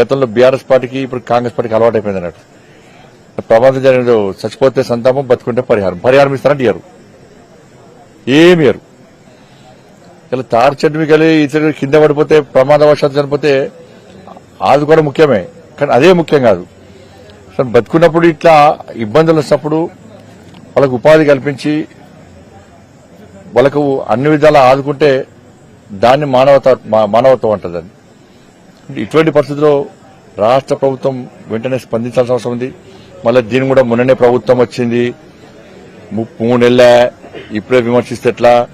గతంలో బీఆర్ఎస్ పార్టీకి ఇప్పుడు కాంగ్రెస్ పార్టీకి అలవాటు అయిపోయింది అన్నట్టు. ప్రమాదం జరిగిన చచ్చిపోతే సంతాపం బతుకుంటే పరిహారం. పరిహారం ఇస్తారంటే ఇయ్యరు. ఏమి ఇయ్యరు. ఇలా తారు చెట్టు మీకు వెళ్ళి ఇతరులు కింద పడిపోతే ప్రమాదవశాత్తు చనిపోతే అది కూడా ముఖ్యమే. కానీ అదే ముఖ్యం కాదు. అసలు బతుకున్నప్పుడు ఇట్లా ఇబ్బందులు వచ్చినప్పుడు వాళ్ళకు ఉపాధి కల్పించి వాళ్ళకు అన్ని విధాలా ఆదుకుంటే దాన్ని మానవత మానవత్వం అంటదని ఇటువంటి పరిస్థితుల్లో రాష్ట్ర ప్రభుత్వం వెంటనే స్పందించాల్సిన అవసరం ఉంది. మళ్ళీ దీని కూడా మొన్ననే ప్రభుత్వం వచ్చింది. మూడు నెలల ఇప్పుడే విమర్శిస్తే ఎట్లా?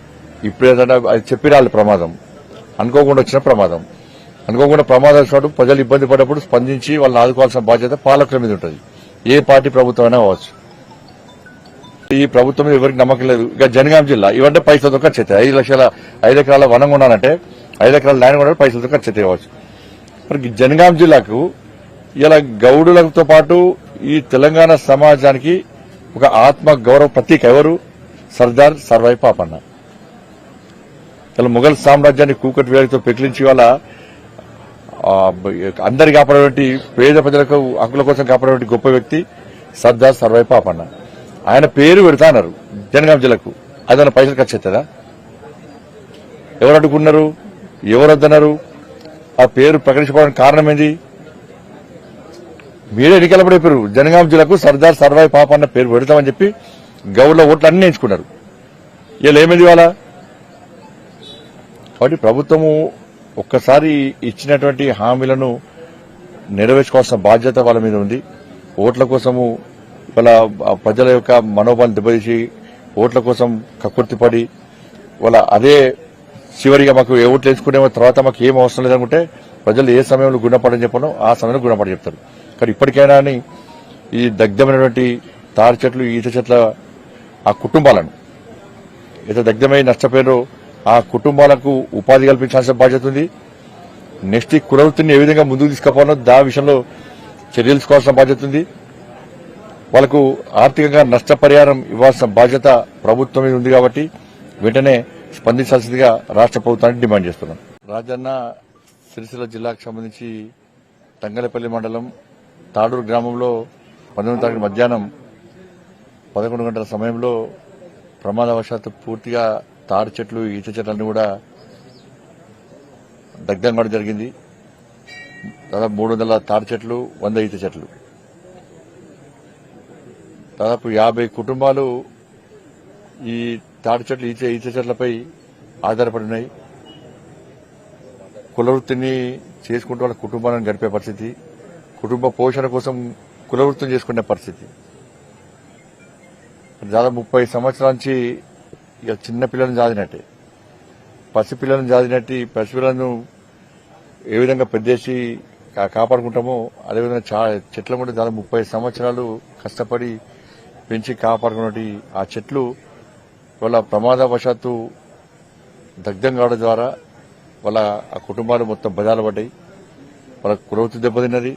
ఇప్పుడే అది చెప్పి రాలి ప్రమాదం. అనుకోకుండా వచ్చిన ప్రమాదం. అనుకోకుండా ప్రమాదం వచ్చినప్పుడు ప్రజలు ఇబ్బంది పడ్డప్పుడు స్పందించి వాళ్ళని ఆదుకోవాల్సిన బాధ్యత పాలకుల మీద ఉంటుంది. ఏ పార్టీ ప్రభుత్వం అయినా కావచ్చు. ఈ ప్రభుత్వం మీద ఎవరికి నమ్మకం లేదు. ఇక జనగాం జిల్లా ఇవంటే పైసలతో ఖర్చు అవుతాయి. ఐదు లక్షల ఐదు ఎకరాల వనం కొనాలంటే ఐదు ఎకరాల ల్యాండ్ కొనాలంటే పైసలతో ఖర్చు అవుతాయి కావచ్చు. మరి జనగాం జిల్లాకు ఇలా గౌడులతో పాటు ఈ తెలంగాణ సమాజానికి ఒక ఆత్మ గౌరవ ప్రతీక ఎవరు? సర్దార్ సర్వాయి పాపన్న. ఇలా మొఘల్ సామ్రాజ్యాన్ని కూకటి వేడితో పెకిలించి వాళ్ళ అందరి కాపాడేటువంటి పేద ప్రజలకు హక్కుల కోసం కాపాడేటువంటి గొప్ప వ్యక్తి సర్దార్ సర్వాయి పాపన్న. ఆయన పేరు పెడతా అన్నారు జనగాం జిల్లాకు. అదన పైసలు ఖర్చు అవుతుందా? ఎవరు అడ్డుకున్నారు ఎవరు వద్దన్నారు? ఆ పేరు ప్రకటించుకోవడానికి కారణం ఏంటి మీరే ఎన్నికలప్పుడు చెప్పారు జనగాం జిల్లాకు సర్దార్ సర్వాయి పాప అన్న పేరు పెడతామని చెప్పి గౌడ్ల ఓట్లు అన్ని ఎంచుకున్నారు ఇలా ఏమైంది ఇవాళ? కాబట్టి ప్రభుత్వము ఒక్కసారి ఇచ్చినటువంటి హామీలను నెరవేర్చుకోవాల్సిన బాధ్యత వాళ్ళ మీద ఉంది. ఓట్ల కోసము వాళ్ళ ప్రజల యొక్క మనోభావం దెబ్బతీసి ఓట్ల కోసం కక్కుర్తిపడి వాళ్ళ అదే చివరిగా మాకు ఏ ఓట్లు వేసుకునేమో తర్వాత మాకు ఏం అవసరం లేదనుకుంటే ప్రజలు ఏ సమయంలో గుణపడని చెప్పనో ఆ సమయంలో గుణపడి చెప్తారు. కానీ ఇప్పటికైనా అని ఈ దగ్ధమైనటువంటి తారు చెట్లు ఈత చెట్ల ఆ కుటుంబాలను ఏదో దగ్ధమై నష్టపోయారో ఆ కుటుంబాలకు ఉపాధి కల్పించాల్సిన బాధ్యత ఉంది. నెక్స్ట్ ఈ కులవృత్తిని ఏ విధంగా ముందుకు తీసుకుపోవాలో దా విషయంలో చర్యలు తీసుకోవాల్సిన బాధ్యత ఉంది. వాళ్ళకు ఆర్థికంగా నష్టపరిహారం ఇవ్వాల్సిన బాధ్యత ప్రభుత్వం మీద ఉంది కాబట్టి వెంటనే స్పందించాల్సిందిగా రాష్ట్ర ప్రభుత్వానికి డిమాండ్ చేస్తున్నాం. రాజన్న సిరిసిల్ల జిల్లాకు సంబంధించి తంగలపల్లి మండలం తాడూరు గ్రామంలో పంతొమ్మిది తారీఖు మధ్యాహ్నం పదకొండు గంటల సమయంలో ప్రమాదవశాత్తు పూర్తిగా తాడి చెట్లు ఈత చెట్లన్నీ కూడా దగ్ధం కావడం జరిగింది. దాదాపు మూడు వందల తాడి చెట్లు వంద ఈత చెట్లు. దాదాపు యాభై కుటుంబాలు ఈ తాటి చెట్లు ఈత ఈత చెట్లపై ఆధారపడినాయి కులవృత్తిని చేసుకుంటూ వాళ్ళ కుటుంబాలను గడిపే పరిస్థితి కుటుంబ పోషణ కోసం కులవృత్తిని చేసుకునే పరిస్థితి. దాదాపు ముప్పై సంవత్సరాల నుంచి ఇక చిన్న పిల్లలను జాదినట్టే. పసిపిల్లలను జాదినట్టి పసిపిల్లలను ఏ విధంగా పెద్దేసి కాపాడుకుంటామో అదేవిధంగా చా చెట్ల కూడా దాదాపు ముప్పై సంవత్సరాలు కష్టపడి పెంచి కాపాడుకున్నట్టు ఆ చెట్లు వాళ్ళ ప్రమాదవశాత్తు దగ్ధం కావడం ద్వారా వాళ్ళ ఆ కుటుంబాలు మొత్తం బజాలు పడ్డాయి వాళ్ళ కురవతి దెబ్బతిన్నది.